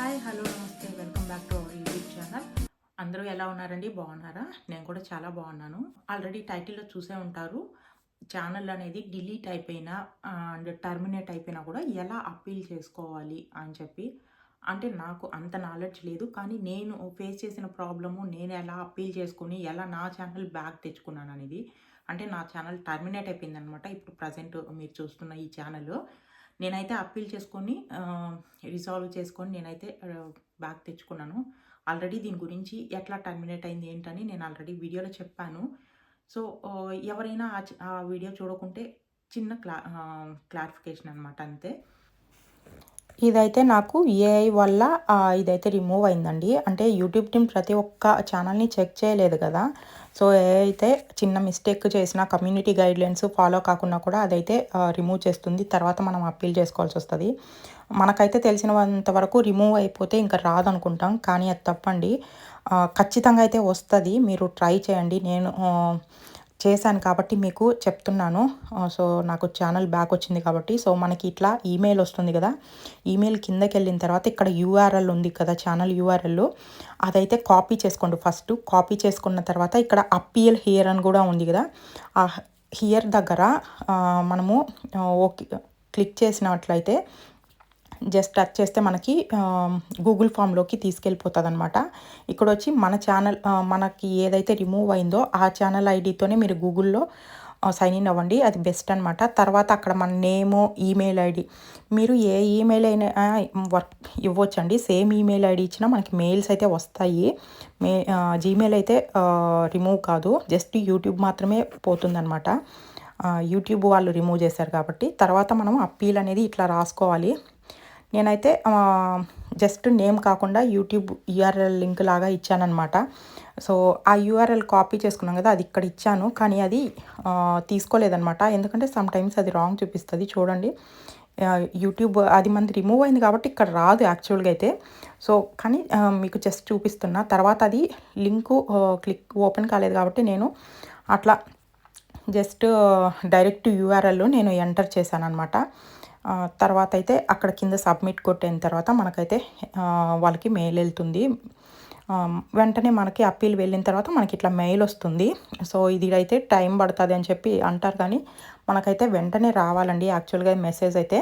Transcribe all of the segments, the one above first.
Hi hello namaste welcome back to our YouTube channel. అందరూ ఎలా ఉన్నారండి? బాగున్నారా? నేను కూడా చాలా బాగున్నాను. ఆల్రెడీ టైటిల్లో చూసే ఉంటారు. ఛానల్ అనేది డిలీట్ అయిపోయినా అండ్ టర్మినేట్ అయిపోయినా కూడా ఎలా అప్పీల్ చేసుకోవాలి అని చెప్పి అంటే నాకు అంత నాలెడ్జ్ లేదు. కానీ నేను ఫేస్ చేసిన ప్రాబ్లము నేను ఎలా అప్పీల్ చేసుకుని ఎలా నా ఛానల్ బ్యాక్ తెచ్చుకున్నాను అనేది అంటే నా ఛానల్ టర్మినేట్ అయిపోయింది అనమాట ఇప్పుడు ప్రజెంట్ మీరు చూస్తున్న ఈ ఛానల్. నేనైతే అప్పీల్ చేసుకొని రిజాల్వ్ చేసుకొని నేనైతే బ్యాగ్ తెచ్చుకున్నాను. ఆల్రెడీ దీని గురించి ఎట్లా టర్మినేట్ అయింది ఏంటని నేను ఆల్రెడీ వీడియోలో చెప్పాను. సో ఎవరైనా ఆ వీడియో చూడకుంటే చిన్న క్లా క్లారిఫికేషన్ అనమాట అంతే. ఇదైతే నాకు ఏఐ వల్ల ఇదైతే రిమూవ్ అయిందండి. అంటే యూట్యూబ్ టీం ప్రతి ఒక్క ఛానల్ని చెక్ చేయలేదు కదా. సో ఏదైతే అయితే చిన్న మిస్టేక్ చేసిన కమ్యూనిటీ గైడ్లైన్స్ ఫాలో కాకుండా కూడా అదైతే రిమూవ్ చేస్తుంది. తర్వాత మనం అప్పీల్ చేసుకోవాల్సి వస్తుంది. మనకైతే తెలిసినంత వరకు రిమూవ్ అయిపోతే ఇంకా రాదనుకుంటాం. కానీ అది తప్పండి. ఖచ్చితంగా అయితే వస్తుంది. మీరు ట్రై చేయండి. నేను చేశాను కాబట్టి మీకు చెప్తున్నాను. సో నాకు ఛానల్ బ్యాక్ వచ్చింది కాబట్టి. సో మనకి ఇట్లా ఈమెయిల్ వస్తుంది కదా. ఈమెయిల్ కిందకి వెళ్ళిన తర్వాత ఇక్కడ యూఆర్ఎల్ ఉంది కదా ఛానల్ యూఆర్ఎల్ అదైతే కాపీ చేసుకోండి ఫస్ట్ కాపీ చేసుకున్న తర్వాత ఇక్కడ అప్పీల్ హియర్ అని కూడా ఉంది కదా. ఆ హియర్ దగ్గర మనము ఓకే క్లిక్ చేసినట్లయితే జస్ట్ టచ్ చేస్తే మనకి గూగుల్ ఫామ్లోకి తీసుకెళ్ళిపోతుంది అనమాట ఇక్కడ వచ్చి మన ఛానల్ మనకి ఏదైతే రిమూవ్ అయిందో ఆ ఛానల్ ఐడితోనే మీరు గూగుల్లో సైన్ ఇన్ అవ్వండి అది బెస్ట్ అనమాట తర్వాత అక్కడ మన నేము ఈమెయిల్ ఐడి మీరు ఏ ఈమెయిల్ అయినా వర్క్ ఇవ్వచ్చండి. సేమ్ ఈమెయిల్ ఐడి ఇచ్చినా మనకి మెయిల్స్ అయితే వస్తాయి. మే జీమెయిల్ అయితే రిమూవ్ కాదు. జస్ట్ యూట్యూబ్ మాత్రమే పోతుందన్నమాట. యూట్యూబ్ వాళ్ళు రిమూవ్ చేశారు కాబట్టి. తర్వాత మనం అప్పీల్ అనేది ఇట్లా రాసుకోవాలి. నేనైతే జస్ట్ నేమ్ కాకుండా యూట్యూబ్ యూఆర్ఎల్ లింక్ లాగా ఇచ్చానమాట సో ఆ యూఆర్ఎల్ కాపీ చేసుకున్నాం కదా అది ఇక్కడ ఇచ్చాను. కానీ అది తీసుకోలేదనమాట ఎందుకంటే సమ్ టైమ్స్ అది రాంగ్ చూపిస్తుంది చూడండి. యూట్యూబ్ అది మనది రిమూవ్ అయింది కాబట్టి ఇక్కడ రాదు యాక్చువల్గా అయితే. సో కానీ మీకు జస్ట్ చూపిస్తున్నా. తర్వాత అది లింకు క్లిక్ ఓపెన్ కాలేదు కాబట్టి నేను అట్లా జస్ట్ డైరెక్ట్ యూఆర్ఎల్ నేను ఎంటర్ చేశాను అనమాట తర్వాత అయితే అక్కడ కింద సబ్మిట్ కొట్టిన తర్వాత మనకైతే వాళ్ళకి మెయిల్ వెళ్తుంది. వెంటనే మనకి అప్పీల్ వెళ్ళిన తర్వాత మనకి ఇట్లా మెయిల్ వస్తుంది. సో ఇది అయితే టైం పడుతుంది అని చెప్పి అంటారు కానీ మనకైతే వెంటనే రావాలండి. యాక్చువల్గా మెసేజ్ అయితే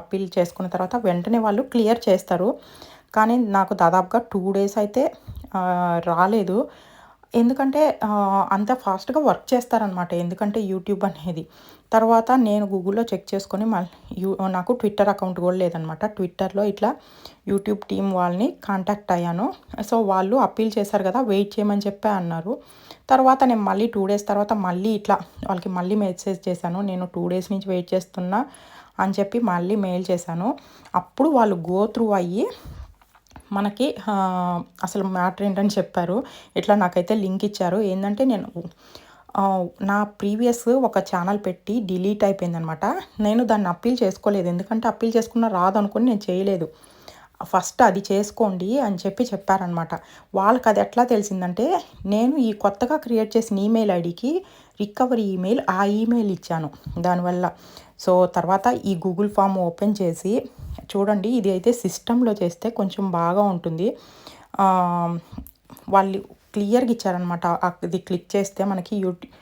అప్పీల్ చేసుకున్న తర్వాత వెంటనే వాళ్ళు క్లియర్ చేస్తారు. కానీ నాకు దాదాపుగా టూ డేస్ అయితే రాలేదు. ఎందుకంటే అంత ఫాస్ట్గా వర్క్ చేస్తారనమాట ఎందుకంటే యూట్యూబ్ అనేది. తర్వాత నేను గూగుల్లో చెక్ చేసుకొని మళ్ళీ నాకు ట్విట్టర్ అకౌంట్ కూడా లేదనమాట ట్విట్టర్లో ఇట్లా యూట్యూబ్ టీం వాళ్ళని కాంటాక్ట్ అయ్యాను. సో వాళ్ళు అప్పీల్ చేశారు కదా వెయిట్ చేయమని చెప్పి అన్నారు. తర్వాత నేను మళ్ళీ టూ డేస్ తర్వాత మళ్ళీ ఇట్లా వాళ్ళకి మళ్ళీ మెసేజ్ చేశాను. నేను టూ డేస్ నుంచి వెయిట్ చేస్తున్నా అని చెప్పి మళ్ళీ మెయిల్ చేశాను. అప్పుడు వాళ్ళు గో త్రూ అయ్యి మనకి అసలు మ్యాటర్ ఏంటని చెప్పారు. ఇట్లా నాకైతే లింక్ ఇచ్చారు. ఏంటంటే నేను నా ప్రీవియస్ ఒక ఛానల్ పెట్టి డిలీట్ అయిపోయిందనమాట. నేను దాన్ని అప్పీల్ చేసుకోలేదు. ఎందుకంటే అప్పీల్ చేసుకున్న రాదనుకుని నేను చేయలేదు. ఫస్ట్ అది చేసుకోండి అని చెప్పి చెప్పారనమాట. వాళ్ళకి అది ఎట్లా తెలిసిందంటే నేను ఈ కొత్తగా క్రియేట్ చేసిన ఈమెయిల్ ఐడికి రికవరీ ఈమెయిల్ ఆ ఈమెయిల్ ఇచ్చాను. దానివల్ల సో తర్వాత ఈ గూగుల్ ఫామ్ ఓపెన్ చేసి చూడండి ఇది అయితే సిస్టంలో చేస్తే కొంచెం బాగా ఉంటుంది. వాళ్ళు క్లియర్గా ఇచ్చారనమాట ఇది క్లిక్ చేస్తే మనకి యూట్యూబ్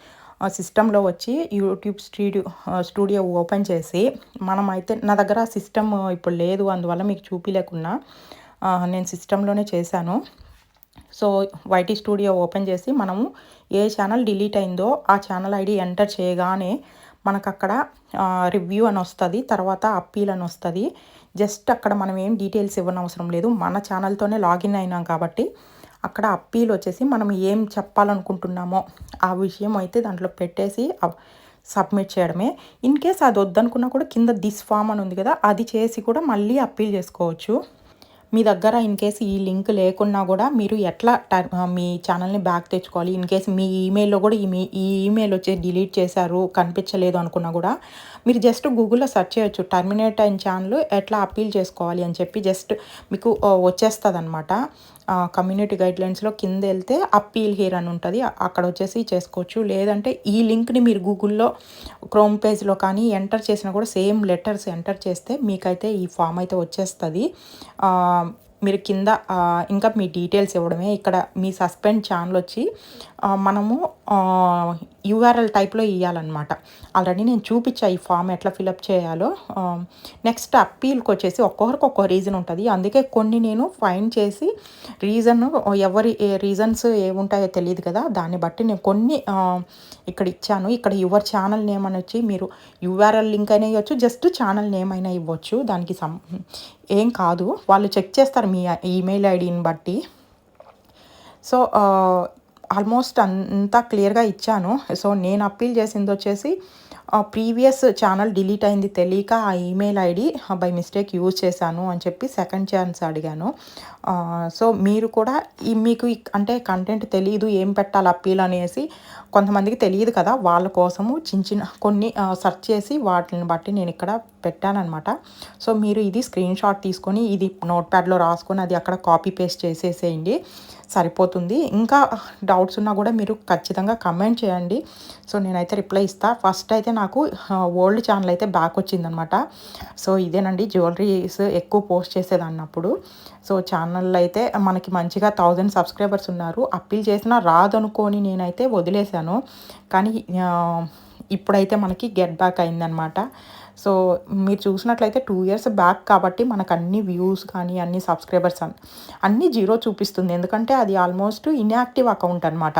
సిస్టంలో వచ్చి యూట్యూబ్ స్టూడియో స్టూడియో ఓపెన్ చేసి మనం అయితే నా దగ్గర సిస్టమ్ ఇప్పుడు లేదు అందువల్ల మీకు చూపిలేకున్నా నేను సిస్టంలోనే చేశాను. సో వైటీ స్టూడియో ఓపెన్ చేసి మనము ఏ ఛానల్ డిలీట్ అయిందో ఆ ఛానల్ ఐడి ఎంటర్ చేయగానే మనకు అక్కడ రివ్యూ అని వస్తుంది తర్వాత అప్పీల్ అని వస్తుంది. జస్ట్ అక్కడ మనం ఏం డీటెయిల్స్ ఇవ్వనవసరం లేదు. మన ఛానల్తోనే లాగిన్ అయినాం కాబట్టి అక్కడ అప్పీల్ వచ్చేసి మనం ఏం చెప్పాలనుకుంటున్నామో ఆ విషయం అయితే దాంట్లో పెట్టేసి సబ్మిట్ చేయడమే. ఇన్ కేస్ అది వద్దనుకున్నా కూడా కింద దిస్ ఫామ్ అని ఉంది కదా అది చేసి కూడా మళ్ళీ అప్పీల్ చేసుకోవచ్చు. మీ దగ్గర ఇన్ కేస్ ఈ లింక్ లేకున్నా కూడా మీరు ఎట్లా టర్- మీ ఛానల్ని బ్యాక్ తెచ్చుకోవాలి? ఇన్ కేస్ మీ ఈమెయిల్లో కూడా ఈ మీ ఈ ఈమెయిల్ వచ్చి డిలీట్ చేశారు కనిపించలేదు అనుకున్నా కూడా మీరు జస్ట్ గూగుల్లో సెర్చ్ చేయొచ్చు. టర్మినేట్ అయిన ఛానల్ ఎట్లా అప్పీల్ చేసుకోవాలి అని చెప్పి జస్ట్ మీకు వచ్చేస్తుంది అనమాట కమ్యూనిటీ గైడ్లైన్స్లో కింద వెళ్తే అప్పీల్ హియర్ అని ఉంటుంది. అక్కడ వచ్చేసి చేసుకోవచ్చు. లేదంటే ఈ లింక్ని మీరు గూగుల్లో క్రోమ్ పేజ్లో కానీ ఎంటర్ చేసినా కూడా సేమ్ లెటర్స్ ఎంటర్ చేస్తే మీకైతే ఈ ఫామ్ అయితే వచ్చేస్తుంది. మీరు కింద ఇంకా మీ డీటెయిల్స్ ఇవ్వడమే. ఇక్కడ మీ సస్పెండ్ ఛానల్ వచ్చి మనము యూఆర్ఎల్ టైప్లో ఇవ్వాలన్నమాట ఆల్రెడీ నేను చూపించా ఈ ఫామ్ ఎట్లా ఫిలప్ చేయాలో. నెక్స్ట్ అప్పీల్కి వచ్చేసి ఒక్కొక్కరికి ఒక్కో రీజన్ ఉంటుంది. అందుకే కొన్ని నేను ఫైన్ చేసి రీజన్ ఎవరి రీజన్స్ ఏముంటాయో తెలియదు కదా దాన్ని బట్టి నేను కొన్ని ఇక్కడ ఇచ్చాను. ఇక్కడ యువర్ ఛానల్ నేమ్ అని వచ్చి మీరు యూఆర్ఎల్ లింక్ అయినా ఇవ్వచ్చు జస్ట్ ఛానల్ నేమ్ అయినా ఇవ్వచ్చు. దానికి సం ఏం కాదు. వాళ్ళు చెక్ చేస్తారు మీ ఈమెయిల్ ఐడిని బట్టి. సో ఆల్మోస్ట్ అంతా క్లియర్గా ఇచ్చాను. సో నేను అప్పీల్ చేసింది వచ్చేసి ప్రీవియస్ ఛానల్ డిలీట్ అయింది తెలియక ఆ email ID by mistake use చేశాను అని చెప్పి సెకండ్ ఛాన్స్ అడిగాను. సో మీరు కూడా ఈ మీకు అంటే కంటెంట్ తెలియదు ఏం పెట్టాలి అప్పీల్ అనేసి కొంతమందికి తెలియదు కదా వాళ్ళ కోసము చిన్న చిన్న కొన్ని సెర్చ్ చేసి వాటిని బట్టి నేను ఇక్కడ పెట్టానమాట సో మీరు ఇది స్క్రీన్ షాట్ తీసుకొని ఇది నోట్ ప్యాడ్లో రాసుకొని అది అక్కడ కాపీ పేస్ట్ చేసేసేయండి సరిపోతుంది. ఇంకా డౌట్స్ ఉన్నా కూడా మీరు ఖచ్చితంగా కమెంట్ చేయండి. సో నేనైతే రిప్లై ఇస్తా. ఫస్ట్ అయితే నాకు ఓల్డ్ ఛానల్ అయితే బ్యాక్ వచ్చిందనమాట సో ఇదేనండి జ్యువెలరీస్ ఎక్కువ పోస్ట్ చేసేది అన్నప్పుడు సో ఛానల్ అయితే మనకి మంచిగా థౌజండ్ సబ్స్క్రైబర్స్ ఉన్నారు. అప్పీల్ చేసినా రాదనుకొని నేనైతే వదిలేశాను. కానీ ఇప్పుడైతే మనకి గెట్ బ్యాక్ అయిందనమాట సో మీరు చూసినట్లయితే టూ ఇయర్స్ బ్యాక్ కాబట్టి మనకు అన్ని వ్యూస్ కానీ అన్ని సబ్స్క్రైబర్స్ అన్- అన్ని జీరో చూపిస్తుంది. ఎందుకంటే అది ఆల్మోస్ట్ ఇన్యాక్టివ్ అకౌంట్ అనమాట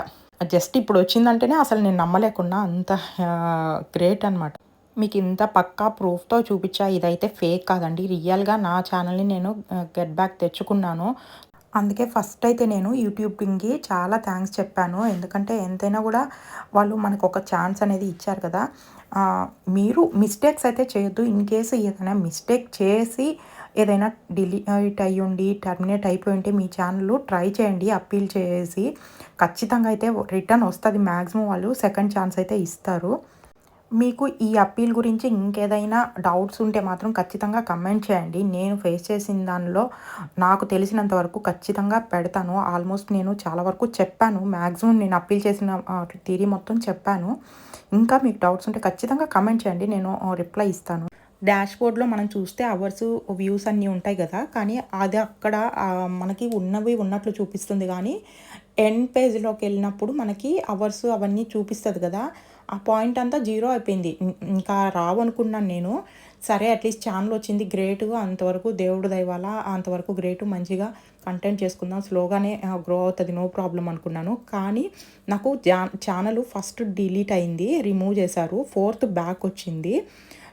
జస్ట్ ఇప్పుడు వచ్చిందంటేనే అసలు నేను నమ్మలేకుండా అంత గ్రేట్ అనమాట మీకు ఇంత పక్కా ప్రూఫ్తో చూపించా ఇదైతే ఫేక్ కాదండి. రియల్గా నా ఛానల్ని నేను గెట్ బ్యాక్ తెచ్చుకున్నాను. అందుకే ఫస్ట్ అయితే నేను యూట్యూబ్కి చాలా థ్యాంక్స్ చెప్పాను. ఎందుకంటే ఎంతైనా కూడా వాళ్ళు మనకు ఒక ఛాన్స్ అనేది ఇచ్చారు కదా. మీరు మిస్టేక్స్ అయితే చేయొద్దు. ఇన్ కేసు ఏదైనా మిస్టేక్ చేసి ఏదైనా డిలీట్ అయ్యి ఉండి టర్మినేట్ అయిపోయి ఉంటే మీ ఛానల్ ట్రై చేయండి అప్పీల్ చేసి. ఖచ్చితంగా అయితే రిటర్న్ వస్తుంది మ్యాక్సిమం వాళ్ళు. సెకండ్ ఛాన్స్ అయితే ఇస్తారు. మీకు ఈ అప్పీల్ గురించి ఇంకేదైనా డౌట్స్ ఉంటే మాత్రం ఖచ్చితంగా కమెంట్ చేయండి. నేను ఫేస్ చేసిన దానిలో నాకు తెలిసినంత వరకు ఖచ్చితంగా పెడతాను. ఆల్మోస్ట్ నేను చాలా వరకు చెప్పాను. మ్యాక్సిమం నేను అప్పీల్ చేసిన థీరీ మొత్తం చెప్పాను. ఇంకా మీకు డౌట్స్ ఉంటే ఖచ్చితంగా కమెంట్ చేయండి. నేను రిప్లై ఇస్తాను. డాష్ బోర్డ్లో మనం చూస్తే అవర్స్ వ్యూస్ అన్నీ ఉంటాయి కదా. కానీ అది అక్కడ మనకి ఉన్నవి ఉన్నట్లు చూపిస్తుంది. కానీ ఎండ్ పేజ్లోకి వెళ్ళినప్పుడు మనకి అవర్స్ అవన్నీ చూపిస్తుంది కదా. ఆ పాయింట్ అంతా జీరో అయిపోయింది. ఇంకా రావు అనుకున్నాను నేను. సరే అట్లీస్ట్ ఛానల్ వచ్చింది. గ్రేట్ అంతవరకు దేవుడు దయవాల అంతవరకు గ్రేట్ మంచిగా కంటెంట్ చేసుకుందాం. స్లోగానే గ్రో అవుతుంది. నో ప్రాబ్లం అనుకున్నాను. కానీ నాకు ఛానల్ ఫస్ట్ డిలీట్ అయింది. రిమూవ్ చేశారు. ఫోర్త్ బ్యాక్ వచ్చింది.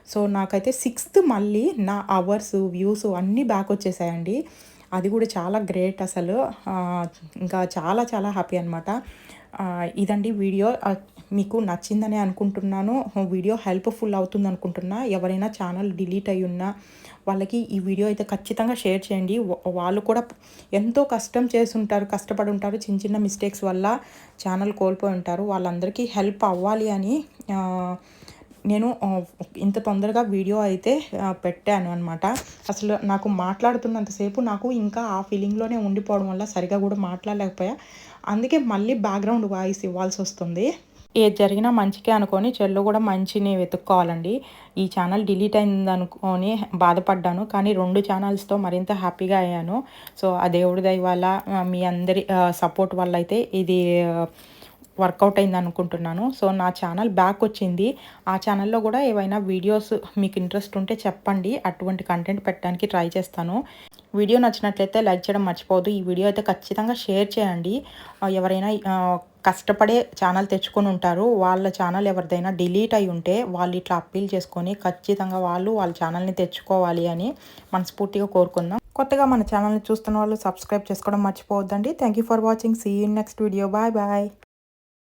సో నాకైతే సిక్స్త్ మళ్ళీ నా అవర్స్ వ్యూస్ అన్నీ బ్యాక్ వచ్చేసాయండి. అది కూడా చాలా గ్రేట్ అసలు. ఇంకా చాలా చాలా హ్యాపీ అనమాట ఇదండి వీడియో. మీకు నచ్చిందని అనుకుంటున్నాను. వీడియో హెల్ప్ఫుల్ అవుతుంది అనుకుంటున్నా. ఎవరైనా ఛానల్ డిలీట్ అయి ఉన్నా వాళ్ళకి ఈ వీడియో అయితే ఖచ్చితంగా షేర్ చేయండి. వాళ్ళు కూడా ఎంతో కష్టం చేసి ఉంటారు కష్టపడి ఉంటారు చిన్న చిన్న మిస్టేక్స్ వల్ల ఛానల్ కోల్పోయి ఉంటారు. వాళ్ళందరికీ హెల్ప్ అవ్వాలి అని నేను ఇంత తొందరగా వీడియో అయితే పెట్టాను అనమాట అసలు నాకు మాట్లాడుతున్నంతసేపు నాకు ఇంకా ఆ ఫీలింగ్లోనే ఉండిపోవడం వల్ల సరిగా కూడా మాట్లాడలేకపోయా. అందుకే మళ్ళీ బ్యాక్గ్రౌండ్ వాయిస్ ఇవ్వాల్సి వస్తుంది. ఏది జరిగినా మంచికే అనుకొని చెల్లు కూడా మంచిని వెతుక్కోవాలండి. ఈ ఛానల్ డిలీట్ అయింది అనుకొని బాధపడ్డాను కానీ రెండు ఛానల్స్తో మరింత హ్యాపీగా అయ్యాను. సో ఆ దేవుడి దయ వల్ల మీ అందరి సపోర్ట్ వల్ల అయితే ఇది వర్కౌట్ అయింది అనుకుంటున్నాను సో నా ఛానల్ బ్యాక్ వచ్చింది. ఆ ఛానల్లో కూడా ఏవైనా వీడియోస్ మీకు ఇంట్రెస్ట్ ఉంటే చెప్పండి. అటువంటి కంటెంట్ పెట్టడానికి ట్రై చేస్తాను. వీడియో నచ్చినట్లయితే లైక్ చేయడం మర్చిపోవద్దు. ఈ వీడియో అయితే ఖచ్చితంగా షేర్ చేయండి. ఎవరైనా కష్టపడే ఛానల్ తెచ్చుకొని ఉంటారు. వాళ్ళ ఛానల్ ఎవరిదైనా డిలీట్ అయి ఉంటే వాళ్ళు ఇట్లా అప్పీల్ చేసుకొని ఖచ్చితంగా వాళ్ళు వాళ్ళ ఛానల్ని తెచ్చుకోవాలి అని మనస్ఫూర్తిగా కోరుకుందాం. కొత్తగా మన ఛానల్ని చూస్తున్న వాళ్ళు సబ్స్క్రైబ్ చేసుకోవడం మర్చిపోవద్దండి. Thank you for watching see you next video bye bye